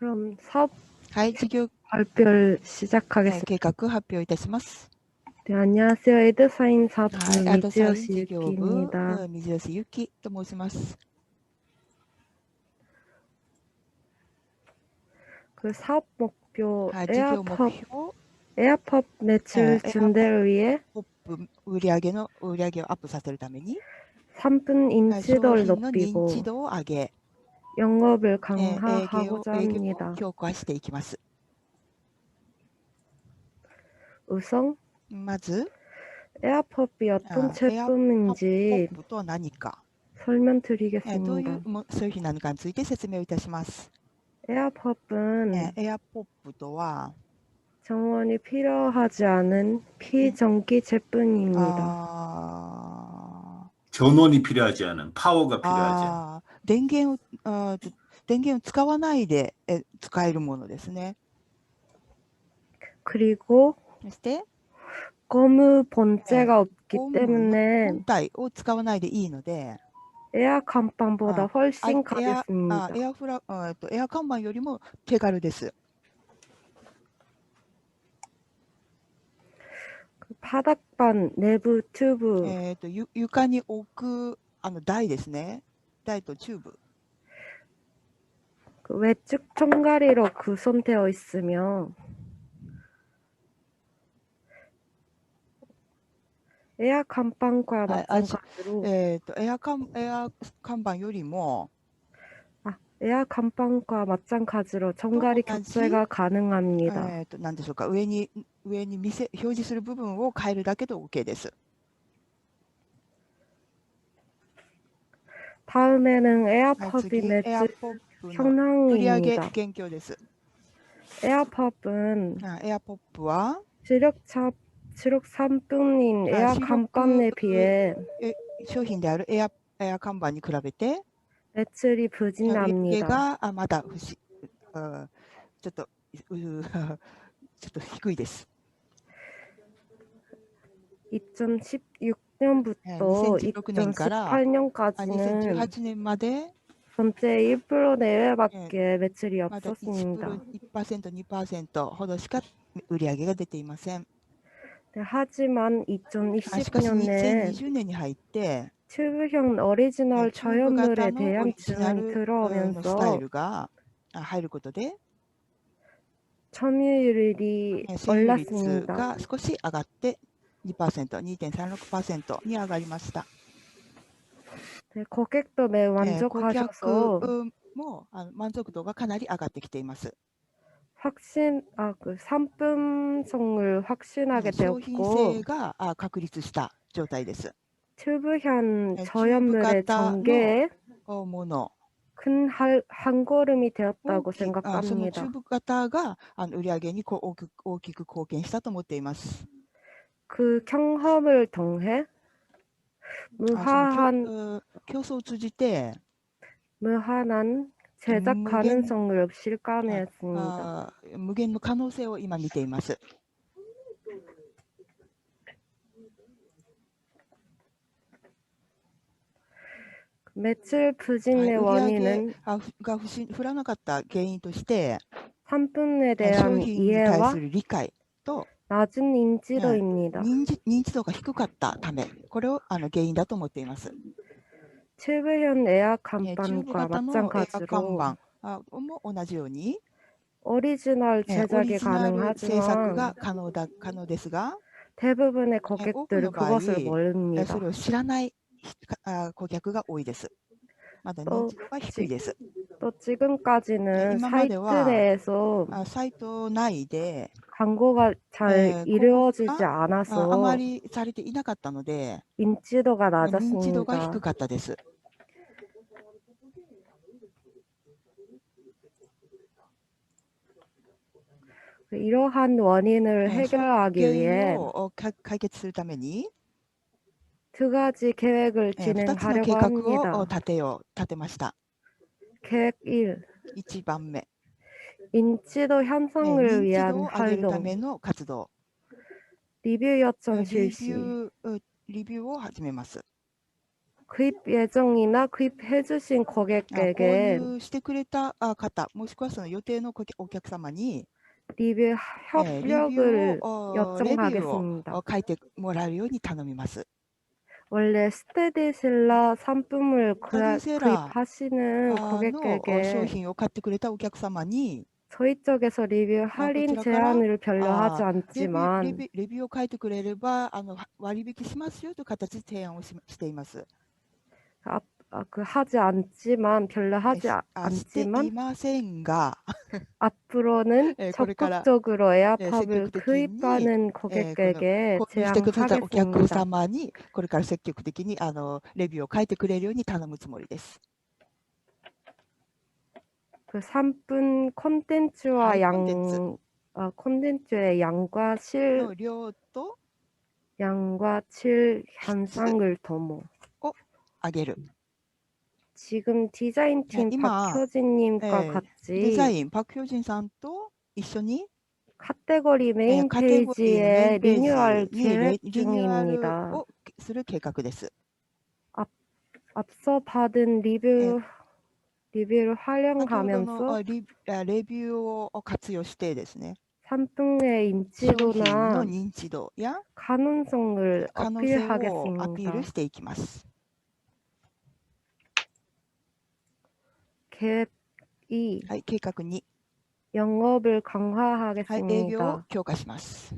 그럼 사업 はい、事業、 발표를 えー 시작하겠습니다. 計画発表いたします。 네, 안녕하세요. 에드사인 사부 はい、アドサイン 미지요시 事業部、 유키입니다. うん水吉ゆきと申します。 그 사업 목표 はい、事業目 에어팝 標、 에어팝 매출 네, 증대를 위해 ポップ売上の売上をアップさせるために、 3분 はい商 인지도를 品の認 높이고 知度を上げ、 영업을 えー営業 강화하고자 営業を 합니다. 強化していきます。 우선 まず、 에어팝이 어떤 아, 제품인지 ポップとは何か、えーどうい 설명드리겠습니다. うも製品なのかについて説明をいたします。 에어팝은 えーエアポップとは、 정원이 필요하지 않은 피전기 제품입니다.あー 전원이 필요하지 않은 파워가 필요하지 않은 あー 電源をあーと電源を使わないでえ使えるものですね。 그리고 そして、 고무 본체가 없기 ゴムの 때문에 本体を使わないでいいので、 에어 감방보다 あ 훨씬 エアあ 가볍습니다. エアフラあえっとエア看板よりも手軽です。 그 바닥반 내부 튜브, えっとゆ床に置くあの台ですね。 台とチューブ。 그 외축 총가리로 구성되어 있으며 에어 감방과 아, 아직- 마찬가지로 えっとエア看エア看板よりも 아, 에어 감방과 마찬가지로 총가리 또 겹제가 가능합니다. えっと何でしょうか上に上に見せ表示する部分を変えるだけで OK です。 다음에는 はい、 에어팝이 次、エア 매출 ポップの売上 현황입니다. 現況です。 에어팝은 あエアポップは 주력차 주력 상품인 아, 에어 주력 감방에 그- 비해 商品であるエアエア看板に比べて、 매출이 売上 부진합니다. があまだ不しあちょっとうちょっと低いです。 2016 년부터 2016年からあ 2018년까지는 2018年まで 전체 1% 내외밖에 매출이 まだ 없었습니다. 1%、2%ほどしか売り上げが出ていません。 네, 하지만 あしかし 2020년에 2020年に入って、 튜브형 오리지널 チューブ型 저연물에 のオ 대한 リジナ 주문이 ルのスタイ 들어오면서 ルがあ入ることで、 점유율이 え占有率 올랐습니다. が少し上がって 2%、2.36%に上がりました。 네, 고객도 매우 えー顧 만족하셔서 客もあの満足度がかなり上がってきています。 확신, 아, 그 상품성을 확신하게 商品 되었고 性があ確立した状態です。 튜브현 네, 저연물의 튜브型전개에 もの 큰 할- 한 걸음이 を 되었다고 きあそのチュ 생각합니다. ーブ型があの売り上げにこう大きく大きく貢献したと思っています。 그 경험을 통해 あその 무한한 競う競争を通じて 무한한 제작 무限- 가능성을 실감했습니다. あ無限の可能性を今見ています。 매출 はい 부진의 売上 원인은 あふが不振振らなかった原因として、 상품에 え商 대한 品に対 이해와 する理解と 낮은 인지도입니다. 認知認知度が低かったため、これをあの原因だと思っています。 튜브현 에어 えーチューブ 감방과 型のエア看 마찬가지로 板あも同じように、 오리지널 えーオ 제작이 リジナル制作が 가능하지만 可能だ可能ですが、 대부분의 네, 고객들은 오픈의 바이, 그것을 えー 모릅니다. それを知らないあ顧客が多いです。まだ認知度が低いです。 또 지금까지는 네, 사이트 이마마대와 내에서 あサイト内で 광고가 잘 네, 이루어지지 광고가 ああ 않아서 まりされていなかったので、 인지도가 認知度が 낮았습니다. 低かったです。 이러한 원인을 네, 해결하기 原 위해 因をおか解決するために、 두 가지 계획을 えー2つの計 진행하려고 画を 합니다. お立てよう立てました。 계획 1. 1番目、 인지도 えー 향상을 認知度 위한 を上げるた 활동. めの活動、 리뷰 え 요청 ーレビ 실시. ューうリビューを始めます。 구입 예정이나 구입해주신 あ購 고객에게 入してくれたあ方、もしくはその予定の顧客お客様に、 리뷰 えーレビュー 협력을 を、おレビューを 요청하겠습니다. お書いてもらえるように頼みます。 원래 스테디실라 상품을 구하- 스테디실라 구입하시는 あのお商 고객에게 品を買ってくれたお客様に、 저희 쪽에서 리뷰 할인 그쪽으로 제한을 별로하지 レビューレ 않지만 ビューレビューを書いてくれればあのは割引しますよという形で提案をししています。 아, 아, 그 하지 않지만 별로 하지 아- あしてい 않지만 ませんが、 앞으로는 예, 그러니까, 적극적으로 예, 에어팟을積極的に, 구입하는 고객에게 購入してくださったお客 제안하겠습니다. 様にこれから積極的にあのレビューを書いてくれるように頼むつもりです。 그 3분 콘텐츠와 하이 양 콘텐츠. 아, 콘텐츠의 양과 실 の量と 양과 질 현상을 도모. 上げる。 지금 디자인팀 네, 이마. 박효진님과 네, デ 같이 ザイン、パク・ヒョジンさんと一緒に 카테고리 메인 카테고리 페이지에 메인 페이지 리뉴얼 にレ 계획 リニューアル 중입니다. をする計画です。 앞서 받은 리뷰 리뷰를 先ほどの 활용하면서 あリあレビューを活用してですね、 상품의 商品の 인지도나 認知度や 가능성을 可能性をアピー 어필하겠습니다. ルしていきます。 계획이 はい、計画に 영업을 はい、営業を 강화하겠습니다. 強化します。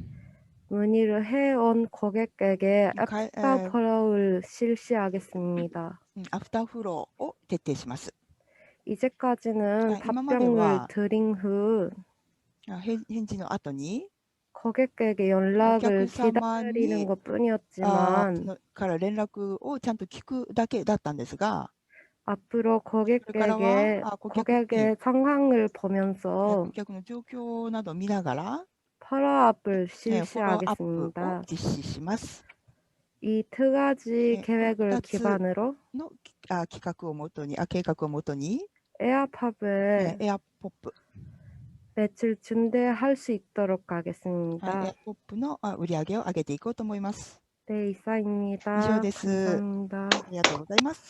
문의를 해온 고객에게 가- 에. 애프터프로를 실시하겠습니다. うんアフターフローを徹底します。 이제까지는 아, 이마마대와- 답변을 드린 후あ返返事の後に 고객에게 연락을 고객사만이- 기다리는 것あ 뿐이었지만 のから連絡をちゃんと聞くだけだったんですが、 앞으로 これからは 고객에게 あ顧客に 고객의 상황을 え 보면서 顧客の状況などを見ながら、 폴로업을 えフォローアップを 실시하겠습니다. 実施します。 이 두 가지 네, 계획을 두 가지 기반으로 のあ企画をもとに、あ計画をもとに、 에어팝을 エアポップ、 매출 증대할 수 있도록 はいエ 하겠습니다. アポップのあ売り上げを上げていこうと思います。 네, 이상입니다. 이상입니다. 감사합니다. ありがとうございます。